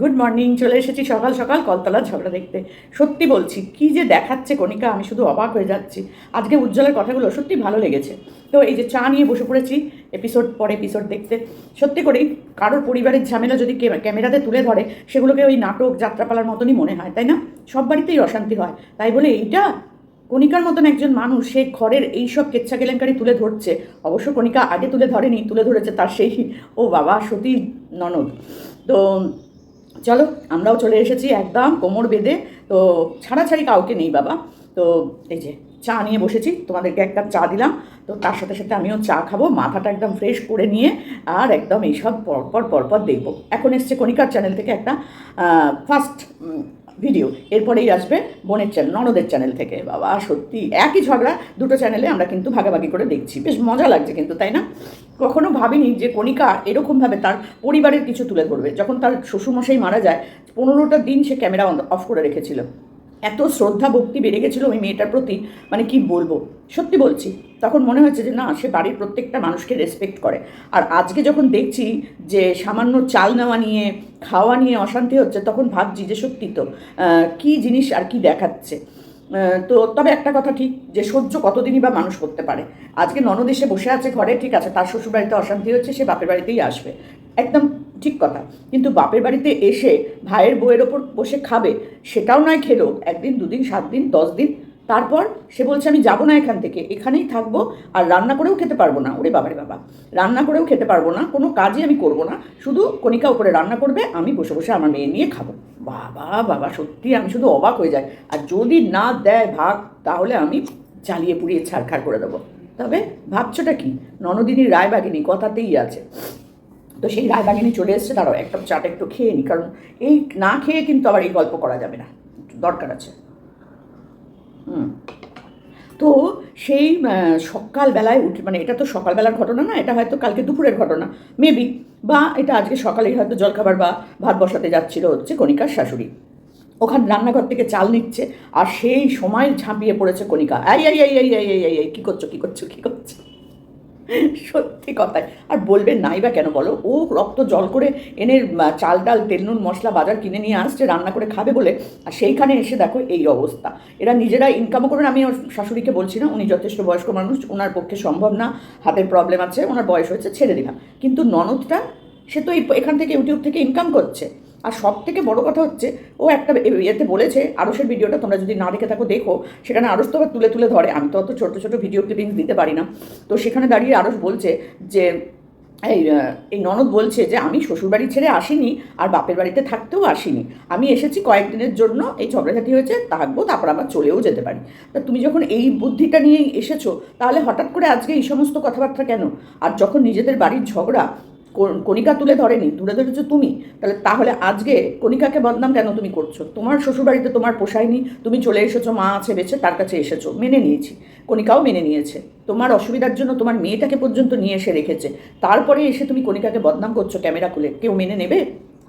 Good morning চলে এসেছি সকাল সকাল কলতলা ঝগড়া দেখতে। সত্যি বলছি, কি যে দেখাচ্ছে কণিকা, আমি শুধু অবাক হয়ে যাচ্ছি। আজকে উজ্জ্বলের কথাগুলো সত্যি ভালো লেগেছে। তো এই যে চা নিয়ে বসে পড়েছি এপিসোড পর এপিসোড দেখতে। সত্যি করেই, কারোর পরিবারের ঝামেলা যদি ক্যামেরাতে তুলে ধরে, সেগুলোকে ওই নাটক, যাত্রাপালার মতনই মনে হয়, তাই না? সব বাড়িতেই অশান্তি হয়। তাই বলে এইটা? কণিকার মতন একজন মানুষ, সে ঘরের এইসব কেচ্ছা কেলেঙ্কারি তুলে ধরছে। অবশ্য কণিকা আগে তুলে ধরেনি, তুলে ধরেছে তার সেই ও বাবা, সতী ননদ। তো চলো, আমরাও চলে এসেছি একদম কোমর বেঁধে। তো ছাড়াছাড়ি কাউকে নেই বাবা। তো এই যে চা নিয়ে বসেছি, তোমাদেরকে এক কাপ চা দিলাম। তো তার সাথে সাথে আমিও চা খাব, মাথাটা একদম ফ্রেশ করে নিয়ে আর একদম এইসব পরপর পরপর দেখব। এখন এসছে কণিকার চ্যানেল থেকে একটা ফার্স্ট ভিডিও এরপরেই আসবে বোনের চ্যানেল ননদের চ্যানেল থেকে। বাবা, সত্যি, একই ঝগড়া, দুটো চ্যানেলে আমরা কিন্তু ভাগাভাগি করে দেখছি। বেশ মজা লাগছে কিন্তু, তাই না? কখনো ভাবিনি যে কণিকা এরকমভাবে তার পরিবারের কিছু তুলে ধরবে। যখন তার শ্বশুরমশাই মারা যায়, পনেরোটা দিন সে ক্যামেরা অফ করে রেখেছিল। এত শ্রদ্ধা, ভক্তি বেড়ে গেছিল ওই মেয়েটার প্রতি মানে কি বলব? সত্যি বলছি, তখন মনে হয়েছে যে না, সে বাড়ির প্রত্যেকটা মানুষকে রেসপেক্ট করে। আর আজকে যখন দেখছি যে সামান্য চাল নেওয়া নিয়ে, খাওয়া নিয়ে অশান্তি হচ্ছে, তখন ভাবছি যে সত্যি তো কি জিনিস আর কি দেখাচ্ছে? তো তবে একটা কথা ঠিক, যে সহ্য কতদিনই বা মানুষ করতে পারে? আজকে ননদ এসে বসে আছে ঘরে, ঠিক আছে, তার শ্বশুর বাড়িতে অশান্তি হচ্ছে, সে বাপের বাড়িতেই আসবে। একদম ঠিক কথা। কিন্তু বাপের বাড়িতে এসে ভাইয়ের বইয়ের ওপর বসে খাবে, সেটাও নয় খেলো। একদিন, দুদিন সাত দিন দশ দিন তারপর সে বলছে, আমি যাব না এখান থেকে, এখানেই থাকব আর রান্না করেও খেতে পারব না। ওরে বাবারে বাবা, রান্না করেও খেতে পারব না, কোনো কাজই আমি করব না, শুধু কণিকা উপরে রান্না করবে, আমি বসে বসে আমার মেয়ে নিয়ে খাব। বাবা বাবা, সত্যি আমি শুধু অবাক হয়ে যাই। আর যদি না দেয় ভাগ তাহলে আমি জ্বালিয়ে পুড়িয়ে ছাড়খাড় করে দেবো। তবে ভাবছোটা কি? ননদিনী রায়বাগিনী কথাতেই আছে। তো সেই রায় চলে এসছে, দাঁড়াও একটা চাটা একটু খেয়ে নিই কারণ এই না খেয়ে কিন্তু আবার এই গল্প করা যাবে না দরকার আছে। হুম। তো সেই সকালবেলায় উঠে মানে এটা তো সকালবেলার ঘটনা না, এটা হয়তো কালকে দুপুরের ঘটনা মেবি বা এটা আজকে সকালেই হয়তো জলখাবার বা ভাত বসাতে যাচ্ছিল হচ্ছে কণিকার শাশুড়ি। ওখান রান্নাঘর থেকে চাল নিচ্ছে, আর সেই সময় ঝাঁপিয়ে পড়েছে কণিকা। আই আই আই আই আই আই আই, কী করছ কী করছ কী করছ? সত্যি কথাই। আর বলবেন নাই বা কেন বলো? ও রক্ত জল করে এনে চাল ডাল তেল নুন মশলা বাজার কিনে নিয়ে আসছে, রান্না করে খাবে বলে। আর সেইখানে এসে দেখো এই অবস্থা। এরা নিজেরা ইনকামও করবেন আমি ওর শাশুড়িকে বলছি না, উনি যথেষ্ট বয়স্ক মানুষ ওনার পক্ষে সম্ভব না, হাতের প্রবলেম আছে, ওনার বয়স হয়েছে, ছেড়ে দিলাম। কিন্তু ননদটা, সে তো এই, এখান থেকে, ইউটিউব থেকে ইনকাম করছে। আর সব থেকে বড় কথা হচ্ছে, ও একটা ইয়েতে বলেছে, আরসের ভিডিওটা তোমরা যদি না দেখে থাকো, দেখো। সেখানে আরস তো তুলে তুলে ধরে। আমি তো অত ছোটো ছোটো ভিডিও ক্লিপিংস দিতে পারি না। তো সেখানে দাঁড়িয়ে আরস বলছে যে, এই এই ননদ বলছে যে, আমি শ্বশুরবাড়ি ছেড়ে আসিনি আর বাপের বাড়িতে থাকতেও আসিনি। আমি এসেছি কয়েকদিনের জন্য, এই ঝগড়াঝাটি হয়েছে, থাকব, তারপর আবার চলেও যেতে পারি। তা তুমি যখন এই বুদ্ধিটা নিয়েই এসেছ, তাহলে হঠাৎ করে আজকে এই সমস্ত কথাবার্তা কেন? আর যখন নিজেদের বাড়ির ঝগড়া কণিকা তুলে ধরেনি, তুলে ধরেছো তুমি। তাহলে তাহলে আজকে কণিকাকে বদনাম কেন তুমি করছ? তোমার শ্বশুরবাড়িতে তোমার পোষায়নি, তুমি চলে এসেছ, মা আছে বেছে তার কাছে এসেছ, মেনে নিয়েছি। কণিকাও মেনে নিয়েছে। তোমার অসুবিধার জন্য তোমার মেয়েটাকে পর্যন্ত নিয়ে এসে রেখেছে। তারপরে এসে তুমি কণিকাকে বদনাম করছ ক্যামেরা খুলে। কেউ মেনে নেবে?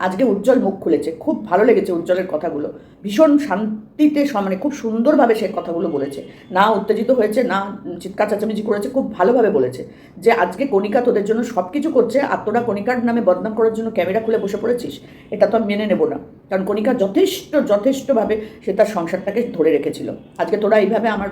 আজকে উজ্জ্বল মুখ খুলেছে। খুব ভালো লেগেছে উজ্জ্বলের কথাগুলো। ভীষণ শান্তিতে মানে খুব সুন্দরভাবে সে কথাগুলো বলেছে। না উত্তেজিত হয়েছে, না চিৎকার চাচামিচি করেছে, খুব ভালোভাবে বলেছে। যে আজকে কণিকা তোদের জন্য সব কিছু করছে, আর তোরা কণিকার নামে বদনাম করার জন্য ক্যামেরা খুলে বসে পড়েছিস, এটা তো আমি মেনে নেব না। কারণ কণিকা যথেষ্ট, যথেষ্টভাবে সে তার সংসারটাকে ধরে রেখেছিল। আজকে তোরা এইভাবে আমার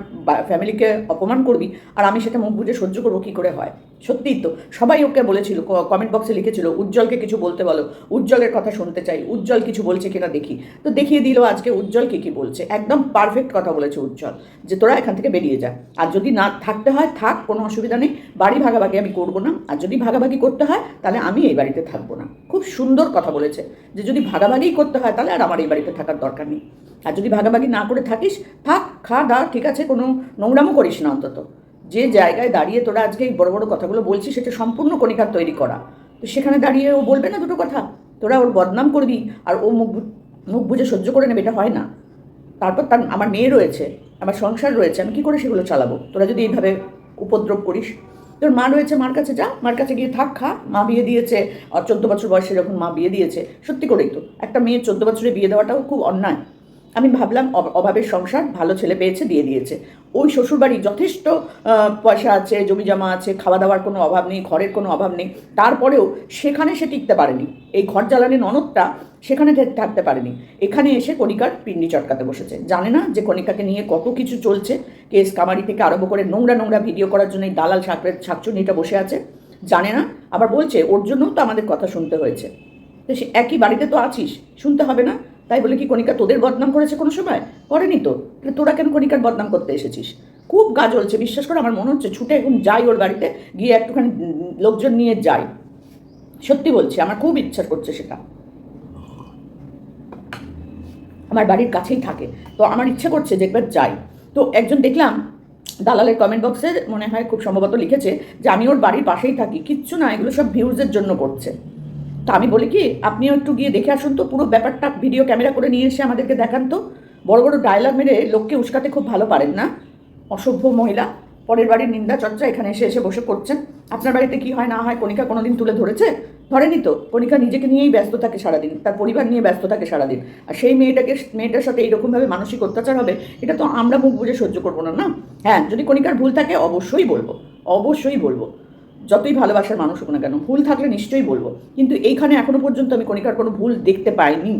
ফ্যামিলিকে অপমান করবি আর আমি সেটা মুখ বুঝে সহ্য করব কী করে হয়? সত্যিই তো, সবাই ওকে বলেছিল কমেন্ট বক্সে লিখেছিল, উজ্জ্বলকে কিছু বলতে বলো, উজ্জ্বলের কথা শুনতে চাই, উজ্জ্বল কিছু বলছে কিনা দেখি। তো দেখিয়ে দিল আজকে উজ্জ্বল কি কি বলছে। একদম পারফেক্ট কথা বলেছে উজ্জ্বল, যে তোরা এখান থেকে বেরিয়ে যা। আর যদি না থাকতে হয়, থাক, কোনো অসুবিধা নেই, বাড়ি ভাগাভাগি আমি করব না। আর যদি ভাগাভাগি করতে হয়, তাহলে আমি এই বাড়িতে থাকব না। খুব সুন্দর কথা বলেছে, যে যদি ভাগাভাগিই করতে হয় তাহলে আর আমার এই বাড়িতে থাকার দরকার নেই। আর যদি ভাগাভাগি না করে থাকিস, থাক, খা দা ঠিক আছে, কোনো নোংরামও করিস না অন্তত। যে জায়গায় দাঁড়িয়ে তোরা আজকে এই বড় বড় কথাগুলো বলছিস, সেটা সম্পূর্ণ কণিকার তৈরি করা। তো সেখানে দাঁড়িয়ে ও বলবে না দুটো কথা। তোরা ওর বদনাম করবি আর ও মুখ মুখ বুঝে সহ্য করে নেবে, এটা হয় না। তারপর তার, আমার মেয়ে রয়েছে, আমার সংসার রয়েছে, আমি কি করে সেগুলো চালাবো? তোরা যদি এইভাবে উপদ্রব করিস। তোর মা রয়েছে, মার কাছে যা, মার কাছে গিয়ে থাক, খা। মা বিয়ে দিয়েছে, আর চোদ্দ বছর বয়সে যখন মা বিয়ে দিয়েছে, সত্যি করেই তো, একটা মেয়ে চোদ্দ বছরে বিয়ে দেওয়াটাও খুব অন্যায়। আমি ভাবলাম অভাবের সংসার ভালো ছেলে পেয়েছে, দিয়ে দিয়েছে। ওই শ্বশুরবাড়ি যথেষ্ট পয়সা আছে জমি জমা আছে খাওয়া দাওয়ার কোনো অভাব নেই, ঘরের কোনো অভাব নেই। তারপরেও সেখানে সে টিকতে পারেনি। এই ঘর জ্বালানি ননদটা সেখানে থাকতে পারেনি। এখানে এসে কণিকার পিন্ডি চটকাতে বসেছে। জানে না যে কণিকাকে নিয়ে কত কিছু চলছে। কেস কামারি থেকে আরম্ভ করে নোংরা নোংরা ভিডিও করার জন্য এই দালাল ছাকরের ছাকচুনিটা বসে আছে। জানে না, আবার বলছে, ওর জন্যও তো আমাদের কথা শুনতে হয়েছে। তো সে, একই বাড়িতে তো আছিস, শুনতে হবে না? তাই বলে কি কণিকা তোদের বদনাম করেছে কোনো সময়? করেনি তো। তোরা কেন কণিকার বদনাম করতে এসেছিস? খুব গা জ্বলছে, বিশ্বাস করে, আমার মনে হচ্ছে ছুটে এখন যাই ওর বাড়িতে, গিয়ে একটুখানি লোকজন নিয়ে যাই। সত্যি বলছি, আমার খুব ইচ্ছা করছে সেটা। আমার বাড়ির কাছেই থাকে। তো আমার ইচ্ছা করছে যে একবার যাই। তো একজন দেখলাম দালালের কমেন্ট বক্সে মনে হয় খুব সম্ভবত লিখেছে যে, আমি ওর বাড়ির পাশেই থাকি। কিচ্ছু না, এগুলো সব ভিউজের জন্য করছে। তা আমি বলি কি, আপনিও একটু গিয়ে দেখে আসুন তো, পুরো ব্যাপারটা ভিডিও ক্যামেরা করে নিয়ে এসে আমাদেরকে দেখান তো। বড় বড় ডায়লগ মেরে লোককে উস্কাতে খুব ভালো পারেন না। অসভ্য মহিলা, পরের বাড়ির নিন্দা চর্চা, এখানে এসে এসে বসে করছেন। আপনার বাড়িতে কি হয় না হয় কণিকা কোনোদিন তুলে ধরেছে? ধরেনি তো, কণিকা নিজেকে নিয়েই ব্যস্ত থাকে সারাদিন, তার পরিবার নিয়ে ব্যস্ত থাকে সারাদিন। আর সেই মেয়েটাকে, মেয়েটার সাথে এইরকমভাবে মানসিক অত্যাচার হবে, এটা তো আমরা মুখ বুঝে সহ্য করব না না? হ্যাঁ যদি কণিকার ভুল থাকে, অবশ্যই বলব অবশ্যই বলব। যতই ভালোবাসার মানুষ হোক না কেন, ভুল থাকলে নিশ্চয়ই বলব। কিন্তু এইখানে এখনও পর্যন্ত আমি কণিকার কোনো ভুল দেখতে পাইনি।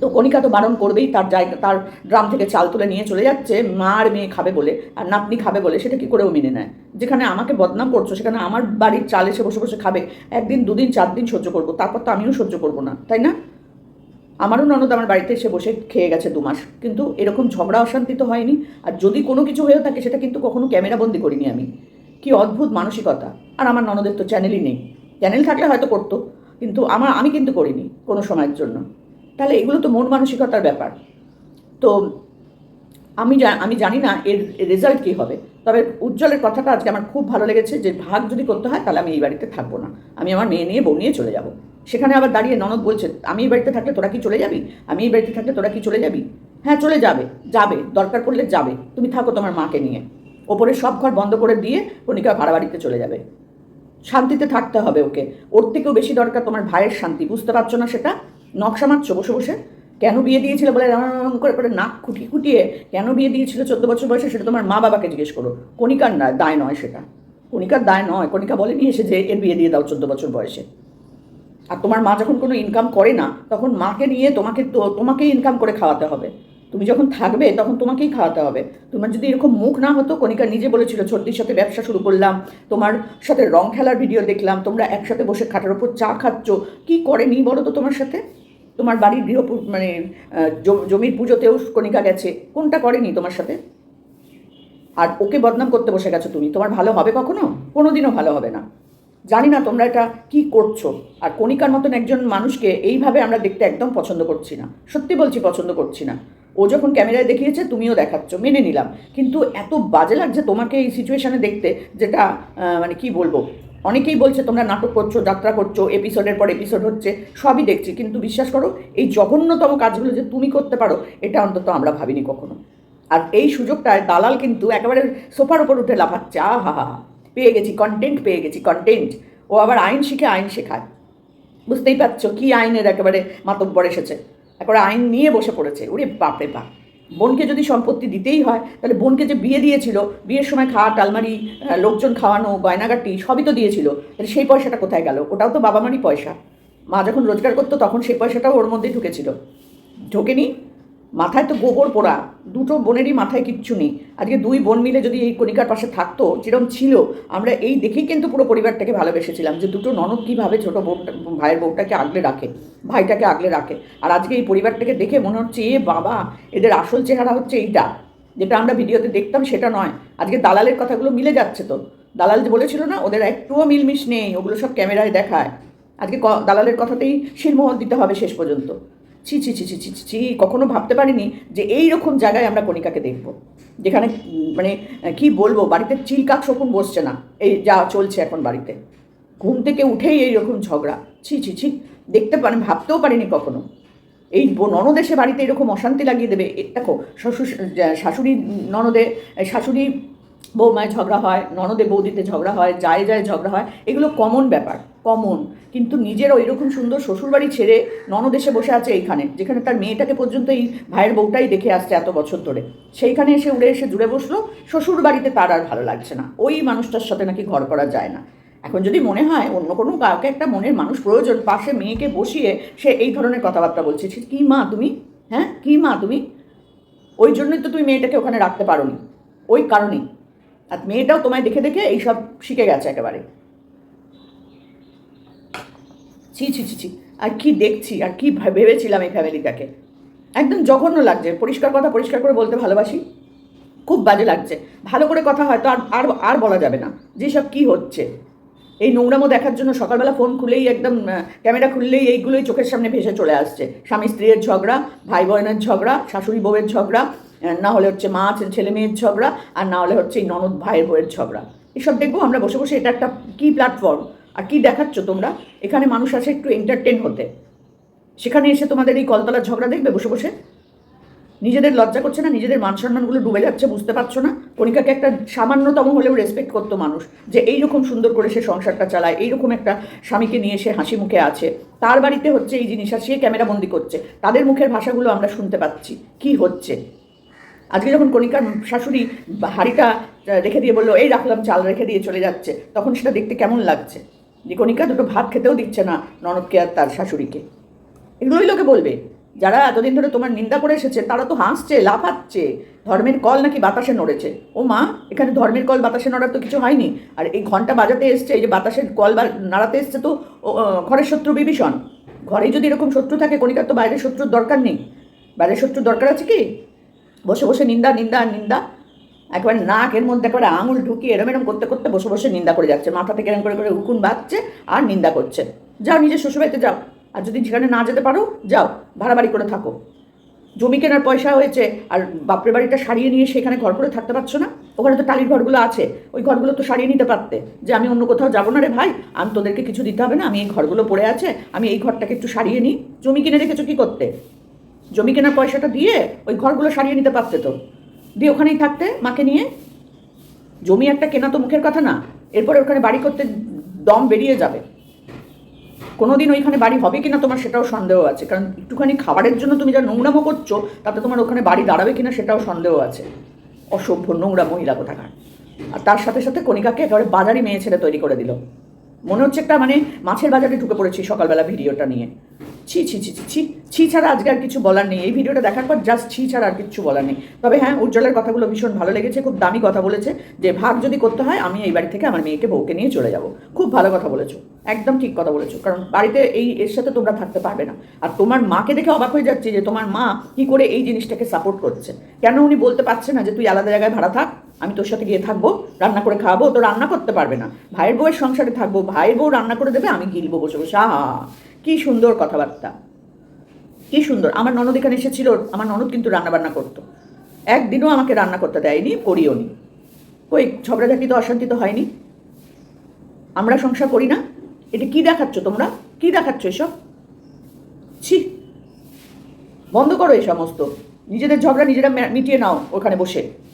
তো কণিকা তো বারণ করবেই, তার জায়গা, তার গ্রাম থেকে চাল তুলে নিয়ে চলে যাচ্ছে মা আর মেয়ে খাবে বলে আর নাতনি খাবে বলে, সেটা কি করেও মেনে নেয়? যেখানে আমাকে বদনাম করছ, সেখানে আমার বাড়ির চাল এসে বসে বসে খাবে, একদিন, দুদিন, চার দিন সহ্য করব, তারপর তো আমিও সহ্য করব না, তাই না? আমারও ননদ আমার বাড়িতে এসে বসে খেয়ে গেছে দু মাস, কিন্তু এরকম ঝগড়া অশান্তি তো হয়নি, আর যদি কোনো কিছু হয়েও থাকে, সেটা কিন্তু কখনো ক্যামেরাবন্দি করিনি আমি। কি অদ্ভুত মানসিকতা। আর আমার ননদের তো চ্যানেলই নেই। চ্যানেল থাকলে হয়তো করতো, কিন্তু আমার, আমি কিন্তু করিনি কোনো সময়ের জন্য। তাহলে এগুলো তো মন মানসিকতার ব্যাপার। তো আমি আমি জানি না এর রেজাল্ট কী হবে। তবে উজ্জ্বলের কথাটা আজকে আমার খুব ভালো লেগেছে যে ভাগ যদি করতে হয় তাহলে আমি এই বাড়িতে থাকব না। আমি আমার মেয়ে নিয়ে, বউ নিয়ে চলে যাব। সেখানে আবার দাঁড়িয়ে ননদ বলছে, আমি এই বাড়িতে থাকলে তোরা কি চলে যাবি? আমি এই বাড়িতে থাকলে তোরা কি চলে যাবি? হ্যাঁ চলে যাবে যাবে, দরকার পড়লে যাবে। তুমি থাকো তোমার মাকে নিয়ে। ওপরে সব ঘর বন্ধ করে দিয়ে কণিকা ভাড়া বাড়িতে চলে যাবে। শান্তিতে থাকতে হবে ওকে। ওর থেকেও বেশি দরকার তোমার ভাইয়ের শান্তি, বুঝতে পারছ না সেটা? নকশা মারছো বসে বসে? কেন বিয়ে দিয়েছিল বলে করে করে নাক খুঁটি খুঁটিয়ে কেন বিয়ে দিয়েছিল চোদ্দ বছর বয়সে সেটা তোমার মা বাবাকে জিজ্ঞেস করো। কণিকার না, দায় নয় সেটা। কণিকার দায় নয়, কণিকা বলেনি এসে যে এর বিয়ে দিয়ে দাও চোদ্দ বছর বয়সে। আর তোমার মা যখন কোনো ইনকাম করে না, তখন মাকে নিয়ে তোমাকে তো, তোমাকেই ইনকাম করে খাওয়াতে হবে। তুমি যখন থাকবে, তখন তোমাকেই খাওয়াতে হবে। তোমার যদি এরকম মুখ না হতো, কণিকা নিজে বলেছিল ছোট্টির সাথে ব্যবসা শুরু করলাম, তোমার সাথে রং খেলার ভিডিও দেখলাম, তোমরা একসাথে বসে খাটার ওপর চা খাচ্ছ, কি করেনি বলো তো তোমার সাথে? তোমার বাড়ির গৃহ মানে জমির পুজোতেও কণিকা গেছে। কোনটা করেনি তোমার সাথে? আর ওকে বদনাম করতে বসে গেছো তুমি। তোমার ভালো হবে কখনো? কোনোদিনও ভালো হবে না। জানি না তোমরা এটা কি করছ। আর কণিকার মতন একজন মানুষকে এইভাবে আমরা দেখতে একদম পছন্দ করছি না। সত্যি বলছি পছন্দ করছি না। ও যখন ক্যামেরায় দেখিয়েছে, তুমিও দেখাচ্ছ, মেনে নিলাম। কিন্তু এত বাজে লাগছে তোমাকে এই সিচুয়েশনে দেখতে, যেটা মানে কি বলব, অনেকেই বলছে তোমরা নাটক করছ, যাত্রা করছ এপিসোডের পর এপিসোড হচ্ছে, সবই দেখছি। কিন্তু বিশ্বাস করো, এই জঘন্যতম কাজগুলো যে তুমি করতে পারো, এটা অন্তত আমরা ভাবিনি কখনো। আর এই সুযোগটায় দালাল কিন্তু একেবারে সোফার ওপর উঠে লাফাচ্ছে। আ হা হা হা। পেয়ে গেছি কন্টেন্ট পেয়ে গেছি কন্টেন্ট ও আবার আইন শিখে আইন শেখায়। বুঝতেই পারছ কি আইনের একেবারে মাতব্বর এসেছে। একেবারে আইন নিয়ে বসে পড়েছে। ওরে বাপরে বাপ। বোনকে যদি সম্পত্তি দিতেই হয়, তাহলে বোনকে যে বিয়ে দিয়েছিল, বিয়ের সময় খাওয়া টালমারি লোকজন খাওয়ানো গয়নাগারটি সবই তো দিয়েছিল, তাহলে সেই পয়সাটা কোথায় গেল? ওটাও তো বাবা মারই পয়সা। মা যখন রোজগার করতো, তখন সেই পয়সাটাও ওর মধ্যেই ঢুকেছিল। ঢোকেনি মাথায় তো গোবর পোড়া, দুটো বোনেরই মাথায় কিচ্ছু নেই। আজকে দুই বোন মিলে যদি এই কণিকার পাশে থাকতো যেরকম ছিল, আমরা এই দেখেই কিন্তু পুরো পরিবারটাকে ভালোবেসেছিলাম যে দুটো ননদ কীভাবে ছোটো বউটা ভাইয়ের বউটাকে আগলে রাখে, ভাইটাকে আগলে রাখে। আর আজকে এই পরিবারটাকে দেখে মনে হচ্ছে, এ বাবা, এদের আসল চেহারা হচ্ছে এইটা। যেটা আমরা ভিডিওতে দেখতাম সেটা নয়। আজকে দালালের কথাগুলো মিলে যাচ্ছে তো। দালাল যে বলেছিল না, ওদের একটুও মিলমিশ নেই, ওগুলো সব ক্যামেরায় দেখায়। আজকে দালালের কথাতেই শিরমোহর দিতে হবে শেষ পর্যন্ত। ছি ছি ছি ছি ছি ছি কখনো ভাবতে পারিনি যে এই রকম জায়গায় আমরা কণিকাকে দেখব। যেখানে মানে কি বলব, বাড়িতে চিলকাক শকুন বসছে না। এই যা চলছে এখন বাড়িতে। ঘুম থেকে উঠেই এই রকম ঝগড়া। ছি ছি ছি, দেখতে পারেন ভাবতেও পারিনি কখনো। এই ননদেশে বাড়িতে এরকম অশান্তি লাগিয়ে দেবে। দেখো, শ্বশুর শাশুড়ি, ননদে শাশুড়ি বৌমায় ঝগড়া হয়, ননদে বৌদিতে ঝগড়া হয়, যায় যায় ঝগড়া হয়, এগুলো কমন ব্যাপার। কমন, কিন্তু নিজের ওই রকম সুন্দর শ্বশুরবাড়ি ছেড়ে ননদ এসে বসে আছে এইখানে, যেখানে তার মেয়েটাকে পর্যন্ত এই ভাইয়ের বউটাই দেখে আসছে এত বছর ধরে। সেইখানে এসে উড়ে এসে জুড়ে বসল শ্বশুর বাড়িতে তার আর ভালো লাগছে না। ওই মানুষটার সাথে নাকি ঘর করা যায় না। এখন যদি মনে হয় অন্য কোনো কাউকে একটা মনের মানুষ প্রয়োজন, পাশে মেয়েকে বসিয়ে সে এই ধরনের কথাবার্তা বলছে কী মা তুমি? হ্যাঁ কী মা তুমি? ওই জন্যই তো তুমি মেয়েটাকে ওখানে রাখতে পারোনি। ওই কারণেই। আর মেয়েটাও তোমায় দেখে দেখে এইসব শিখে গেছে একেবারে। ছি ছি ছি ছি। আর কি দেখছি, আর কি ভেবেছিলাম এই ফ্যামিলিটাকে একদম জঘন্য লাগছে। পরিষ্কার কথা পরিষ্কার করে বলতে ভালোবাসি। খুব বাজে লাগছে। ভালো করে কথা হয়তো আর আর আর বলা যাবে না। যেসব কি হচ্ছে। এই নোংরামো দেখার জন্য সকালবেলা ফোন খুলেই একদম ক্যামেরা খুললেই এইগুলোই চোখের সামনে ভেসে চলে আসছে। স্বামী স্ত্রীর ঝগড়া, ভাই বোনের ঝগড়া, শাশুড়ি বউয়ের ঝগড়া না হলে হচ্ছে মা ছেলে মেয়ের ঝগড়া, আর না হলে হচ্ছে এই ননদ ভাইয়ের বউয়ের ঝগড়া। এসব দেখব আমরা বসে বসে। এটা একটা কী প্ল্যাটফর্ম আর কি দেখাচ্ছ তোমরা? এখানে মানুষ আসে একটু এন্টারটেন হতে। সেখানে এসে তোমাদের এই কলতলার ঝগড়া দেখবে বসে বসে? নিজেদের লজ্জা করছে না? নিজেদের মান সম্মানগুলো ডুবে যাচ্ছে, বুঝতে পারছ না? কণিকাকে একটা সামান্যতম হলেও রেসপেক্ট করতো মানুষ, যে এইরকম সুন্দর করে সে সংসারটা চালায়, এইরকম একটা স্বামীকে নিয়ে সে হাসি মুখে আছে। তার বাড়িতে হচ্ছে এই জিনিস আর সে ক্যামেরাবন্দি করছে। তাদের মুখের ভাষাগুলো আমরা শুনতে পাচ্ছি। কি হচ্ছে? আজকে যখন কণিকার শাশুড়ি হাঁড়িটা রেখে দিয়ে বলল, এই রাখলাম, চাল রেখে দিয়ে চলে যাচ্ছে। তখন সেটা দেখতে কেমন লাগছে? যে কণিকা দুটো ভাত খেতেও দিচ্ছে না ননদকে আর তার শাশুড়িকে। এগুলোই লোকে বলবে। যারা এতদিন ধরে তোমার নিন্দা করে এসেছে, তারা তো হাসছে, লাফাচ্ছে। ধর্মের কল নাকি বাতাসে নড়েছে। ও মা, এখানে ধর্মের কল বাতাসে নড়ার তো কিছু হয়নি। আর এই ঘণ্টা বাজাতে এসছে, এই যে বাতাসের কল নাড়াতে এসছে তো ঘরের শত্রু বিভীষণ। ঘরে যদি এরকম শত্রু থাকে, কণিকার তো বাইরের শত্রুর দরকার নেই। বাইরের শত্রুর দরকার আছে কি? বসে বসে নিন্দা নিন্দা নিন্দা। একেবারে নাকের মধ্যে একেবারে আঙুল ঢুকিয়ে এরম এরম করতে করতে বসে বসে নিন্দা করে যাচ্ছে। মাথা থেকে এরম করে করে উকুন বাজছে আর নিন্দা করছে। যাও নিজের শ্বশুরবাড়িতে যাও। আর যদি সেখানে না যেতে পারো, যাও ভাড়া বাড়ি করে থাকো। জমি কেনার পয়সা হয়েছে আর বাপরের বাড়িটা সারিয়ে নিয়ে সেখানে ঘর করে থাকতে পারছ না? ওখানে তো টালির ঘরগুলো আছে। ওই ঘরগুলো তো সারিয়ে নিতে পারতে। যে আমি অন্য কোথাও যাব না রে ভাই, আমি তোদেরকে কিছু দিতে হবে না। আমি এই ঘরগুলো পড়ে আছে, আমি এই ঘরটাকে একটু সারিয়ে নিই। জমি কিনে রেখেছো কী করতে? জমি কেনার পয়সাটা দিয়ে ওই ঘরগুলো সারিয়ে নিতে পারতে তো। দিয়ে ওখানেই থাকতে, মাকে নিয়ে? জমি একটা কেনা তো মুখের কথা না, এরপরে ওখানে বাড়ি করতে দম বেরিয়ে যাবে। কোনোদিন ওইখানে বাড়ি হবে কিনা তোমার সেটাও সন্দেহ আছে, কারণ একটুখানি খাবারের জন্য তুমি যা নোংরামো করছ, তাতে তোমার ওখানে বাড়ি দাঁড়াবে কিনা সেটাও সন্দেহ আছে। অসভ্য নোংরা মহিলা কোথাকার। আর তার সাথে সাথে কণিকাকে একেবারে বাজারি মেয়ে ছেলে তৈরি করে দিল। মনে হচ্ছে একটা মানে মাছের বাজারে ঢুকে পড়েছি সকালবেলা ভিডিওটা নিয়ে। ছি ছি ছি ছি ছি ছাড়া আজকে আর কিছু বলার নেই। এই ভিডিওটা দেখার পর জাস্ট ছি ছাড়া আর কিছু বলার নেই। তবে হ্যাঁ উজ্জ্বলের কথাগুলো ভীষণ ভালো লেগেছে, খুব দামি কথা বলেছে যে, ভাগ যদি করতে হয়, আমি এই বাড়ি থেকে আমার মেয়েকে বউকে নিয়ে চলে যাব। খুব ভালো কথা বলেছ। একদম ঠিক কথা বলেছ। কারণ বাড়িতে এই, এর সাথে তোমরা থাকতে পারবে না। আর তোমার মাকে দেখে অবাক হয়ে যাচ্ছে যে তোমার মা কি করে এই জিনিসটাকে সাপোর্ট করছে। কেন উনি বলতে পারছে না যে, তুই আলাদা জায়গায় ভাড়া থাক আমি তোর সাথে গিয়ে থাকব, রান্না করে খাওয়াবো তো রান্না করতে পারবে না। ভাইয়ের বউয়ের সংসারে থাকব, ভাইয়ের বউ রান্না করে দেবে, আমি গিলবো বসে বসে। আহা, কি সুন্দর কথাবার্তা। কি সুন্দর। আমার ননদ এখানে এসেছিল, আমার ননদ কিন্তু রান্না বান্না করতো। একদিনও আমাকে রান্না করতে দেয়নি, করিও নি। ওই ঝগড়াঝাটি তো অশান্তি তো হয়নি। আমরা সংসার করি না। এটা কি দেখাচ্ছ তোমরা? কি দেখাচ্ছ এসব? ছি। বন্ধ করো এই সমস্ত। নিজেদের ঝগড়া নিজেরা মিটিয়ে নাও ওখানে বসে।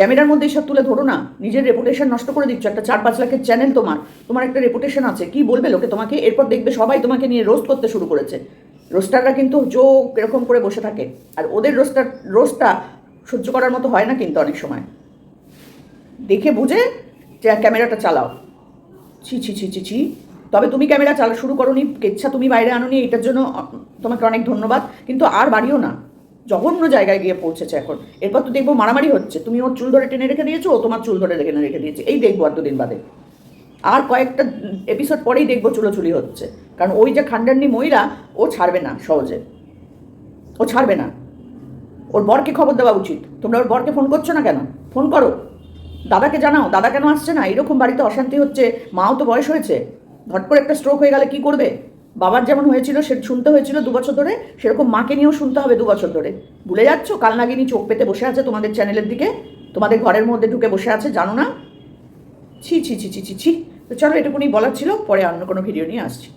ক্যামেরার মধ্যে এসব তুলে ধরো না। নিজের রেপুটেশন নষ্ট করে দিচ্ছ। একটা চার পাঁচ লাখের চ্যানেল তোমার। তোমার একটা রেপুটেশন আছে। কি বলবে লোকে তোমাকে? এরপর দেখবে সবাই তোমাকে নিয়ে রোস্ট করতে শুরু করেছে। রোস্টাররা কিন্তু চোখ এরকম করে বসে থাকে। আর ওদের রোস্টার রোস্টটা সহ্য করার মতো হয় না কিন্তু অনেক সময়। দেখে বুঝে যে ক্যামেরাটা চালাও। ছি ছি ছি ছি ছি। তবে তুমি ক্যামেরা চালা শুরু করো নি কেচ্ছা তুমি বাইরে আনো নি এটার জন্য তোমাকে অনেক ধন্যবাদ। কিন্তু আর বাড়িও না। জঘন্য জায়গায় গিয়ে পৌঁছেছে এখন। এরপর তো দেখব মারামারি হচ্ছে। তুমি ওর চুল ধরে টেনে রেখে দিয়েছ, ও তোমার চুল ধরে রেখে রেখে দিয়েছে। এই দেখব আর দুদিন বাদে। আর কয়েকটা এপিসোড পরেই দেখব চুলোচুলি হচ্ছে। কারণ ওই যে খান্ডান্নি মহিলা ও ছাড়বে না সহজে। ও ছাড়বে না। ওর বরকে খবর দেওয়া উচিত। তোমরা ওর বরকে ফোন করছ না কেন? ফোন করো। দাদাকে জানাও। দাদা কেন আসছে না? এরকম বাড়িতে অশান্তি হচ্ছে। মাও তো বয়স হয়েছে। ধট করে একটা স্ট্রোক হয়ে গেলে কি করবে? বাবার যেমন হয়েছিল, সে শুনতে হয়েছিল দু বছর ধরে, সেরকম মাকে নিয়েও শুনতে হবে দু বছর ধরে। ভুলে যাচ্ছ, কাল নাগিনী চোখ পেতে বসে আছে তোমাদের চ্যানেলের দিকে, তোমাদের ঘরের মধ্যে ঢুকে বসে আছে, জানো না? ছি ছি ছি ছি ছি ছি। তো চলো এটুকুনি বলার ছিল, পরে অন্য কোনো ভিডিও নিয়ে আসছি।